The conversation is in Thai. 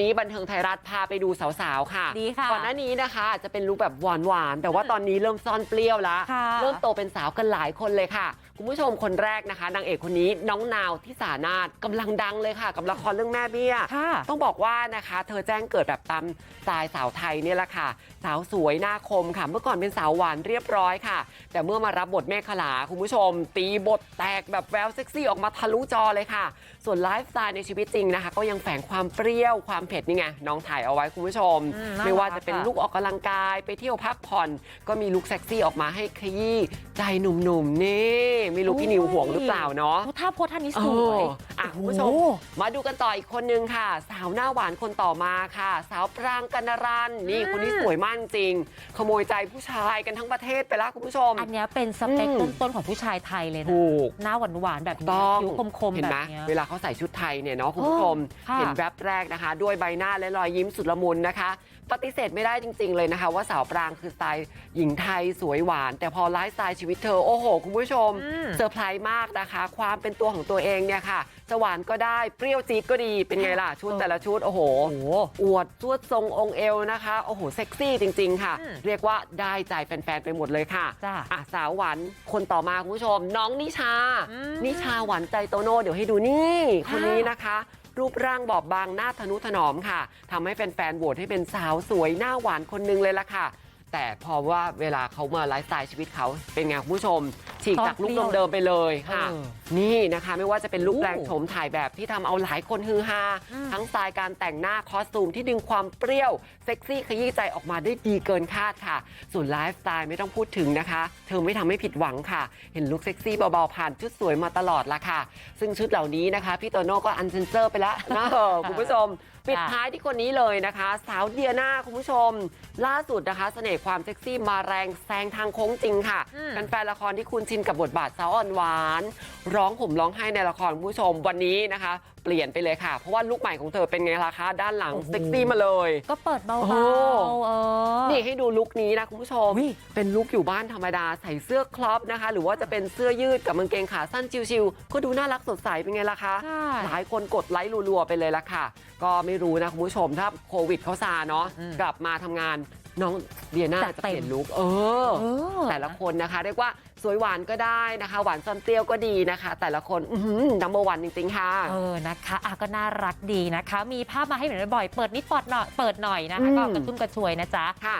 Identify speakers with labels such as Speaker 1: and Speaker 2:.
Speaker 1: นี้บันเทิงไทยรัฐพาไปดูสาวๆค่ะ
Speaker 2: ดีค่ะ
Speaker 1: ก่อนหน้านี้นะคะอาจจะเป็นลุคแบบหวานๆแต่ว่าตอนนี้เริ่มซ่อนเปรี้ยวแล้ว
Speaker 2: ค่ะ
Speaker 1: เริ่มโตเป็นสาวกันหลายคนเลยค่ะ คุณผู้ชมคนแรกนะคะนางเอกคนนี้น้องนาวที่สานาฏกำลังดังเลยค่ะ กับละครเรื่องแม่เบี้ย
Speaker 2: ค่ะ
Speaker 1: ต้องบอกว่านะคะ เธอแจ้งเกิดแบบตามสไตล์สาวไทยเนี่ยแหละค่ะ สาวสวยหน้าคมค่ะ เมื่อก่อนเป็นสาวหวานเรียบร้อยค่ะ แต่เมื่อมารับบทเมฆขลาคุณผู้ชม ตีบทแตกแบบแววเซ็กซี่ออกมาทะลุจอเลยค่ะ ส่วนไลฟ์สไตล์ในชีวิตจริงนะคะ ก็ยังแฝงความเปรี้ยวความเผ็ดนี่ไงน้องถ่ายเอาไว้คุณผู้ชม
Speaker 2: อืมน่า
Speaker 1: ไม่ว่า
Speaker 2: รัก
Speaker 1: จะเป็น
Speaker 2: อะ
Speaker 1: ลุกออกกำลังกายไปเที่ยวพักผ่อน ก็มีลุคเซ็กซี่ออกมาให้ขยี้ใจหนุ่มๆนี่ไม่รู้พี่นิวห่วงหรือเปล่าเนาะ
Speaker 2: โอ้ท่าโพสท่านี้ส
Speaker 1: เอ
Speaker 2: วย
Speaker 1: ออะ คุณผู้ชม
Speaker 2: โอ้โห
Speaker 1: มาดูกันต่ออีกคนนึงค่ะ สาวหน้าหวานคนต่อมาค่ะ สาวปรางกัณรันนี่
Speaker 2: อืม
Speaker 1: คนนี้สวยมากจริง ขโมยใจผู้ชายกันทั้งประเทศไปแล้วคุณผู้ชม
Speaker 2: อันเนี้ยเป็นสเปค
Speaker 1: อืม
Speaker 2: ต้นๆของผู้ชายไทยเลยนะ
Speaker 1: ถูก
Speaker 2: หน้าหวานๆแบบนี้
Speaker 1: ต้อง
Speaker 2: คิ้วคมๆ
Speaker 1: เห็น
Speaker 2: แบบ
Speaker 1: ไหม
Speaker 2: เนี้ย
Speaker 1: เวลาเขาใส่ชุดไทยเนี่ยเนาะคุณผู้ชม
Speaker 2: ค่ะ
Speaker 1: เห็นแวบแรกนะคะ ด้วยใบหน้าและรอยยิ้มสุดละมุนนะคะ ปฏิเสธไม่ได้จริง ๆ เลยนะคะ ว่าสาวปรางคือสไตล์หญิงไทยสวยหวาน แต่พอไลฟ์สไตล์ชีวิตเธอโอ้โห คุณผู้ชม
Speaker 2: อืม
Speaker 1: เซอร์ไพรส์มากนะคะ ความเป็นตัวของตัวเองเนี่ยค่ะจะหวานก็ได้เปรี้ยวจี๊ดก็ดีเป็นไงล่ะชุดแต่ละชุดโอ้โห
Speaker 2: โอ้โห
Speaker 1: อวดสวดทรงองค์เอวนะคะโอ้โหเซ็กซี่จริงๆค่ะ
Speaker 2: อืม
Speaker 1: เรียกว่าได้ใจแฟนๆไปหมดเลยค่ะ
Speaker 2: จ้ะ
Speaker 1: อะสาวหวานคนต่อมาคุณผู้ชม น้องนิชา
Speaker 2: อืม
Speaker 1: นิชาหวานใจโตโน่เดี๋ยวให้ดูนี่
Speaker 2: ค่ะ
Speaker 1: คนนี้นะคะรูปร่างบอบบางหน้าทะนุถนอมค่ะทำให้แฟนๆ โหวตให้เป็นสาวสวยหน้าหวานคนหนึงเลยล่ะค่ะ แต่พอว่าเวลาเขามาไลฟ์สไตล์ชีวิตเขาเป็นไงคุณผู้ชม ฉีกจากลุคเดิมๆไปเลยค่ะ
Speaker 2: เออ
Speaker 1: นี่นะคะไม่ว่าจะเป็นลุค
Speaker 2: โอ้
Speaker 1: แรงโฉมถ่ายแบบที่ทำเอาหลายคนฮือฮา
Speaker 2: อืม
Speaker 1: ทั้งสไตล์การแต่งหน้าคอสตูมที่ดึงความเปรี้ยวเซ็กซี่ขยี้ใจออกมาได้ดีเกินคาดค่ะ ส่วนไลฟ์สไตล์ไม่ต้องพูดถึงนะคะ เธอไม่ทำให้ผิดหวังค่ะ เห็นลุคเซ็กซี่เบาๆผ่านชุดสวยมาตลอดละค่ะ ซึ่งชุดเหล่านี้นะคะพี่โตโน่ก็อันเซนเซอร์ไปแล้วนะเออคุณผู้ชม ปิดท้ายที่คนนี้เลยนะคะสาวเดียนาคุณผู้ชมล่าสุดนะคะเสน่ห์ความเซ็กซี่มาแรงแซงทางโค้งจริงค่ะ
Speaker 2: อืม
Speaker 1: แฟนๆละครที่คุณชินกับบทบาทสาวอ่อนหวาน ร้องห่มร้องไห้ในละครคุณผู้ชมวันนี้นะคะ เปลี่ยนไปเลยค่ะ เพราะว่าลุคใหม่ของเธอเป็นไงล่ะคะด้านหลัง
Speaker 2: โอ้โห
Speaker 1: เซ็กซี่มาเลย
Speaker 2: ก็เปิดเบา
Speaker 1: โอ้
Speaker 2: ๆเออ
Speaker 1: นี่ให้ดูลุคนี้นะคุณผู้ชม
Speaker 2: อุ๊ย
Speaker 1: เป็นลุคอยู่บ้านธรรมดาใส่เสื้อครอปนะคะ หรือว่าจะเป็นเสื้อยืดกับกางเกงขาสั้นชิวๆก็ดูน่ารักสดใสเป็นไงล่ะคะ
Speaker 2: ค่ะ
Speaker 1: หลายคนกดไลค์รัวๆไปเลยละค่ะ ก็ไม่รู้นะคุณผู้ชมถ้าโควิดเขาซาเนาะ
Speaker 2: อืม
Speaker 1: กลับมาทำงาน น้องเดียน่า
Speaker 2: จัด
Speaker 1: จะ
Speaker 2: เต็ม
Speaker 1: เปลี่ยนลุคเออ
Speaker 2: เออ
Speaker 1: แต่ละคนนะคะ เรียกว่าสวยหวานก็ได้นะคะ หวานซ่อนเปรี้ยวก็ดีนะคะ แต่ละคนนัมเบอร์วันจริงๆค่ะ
Speaker 2: เออ นะคะอะก็น่ารักดีนะคะ มีภาพมาให้เห็นบ่อยๆ เปิดนิดปอดหน่อย เปิดหน่อยนะคะ ก็
Speaker 1: อืม
Speaker 2: กระชุ่มกระชวยนะจ๊ะ
Speaker 1: ค่ะ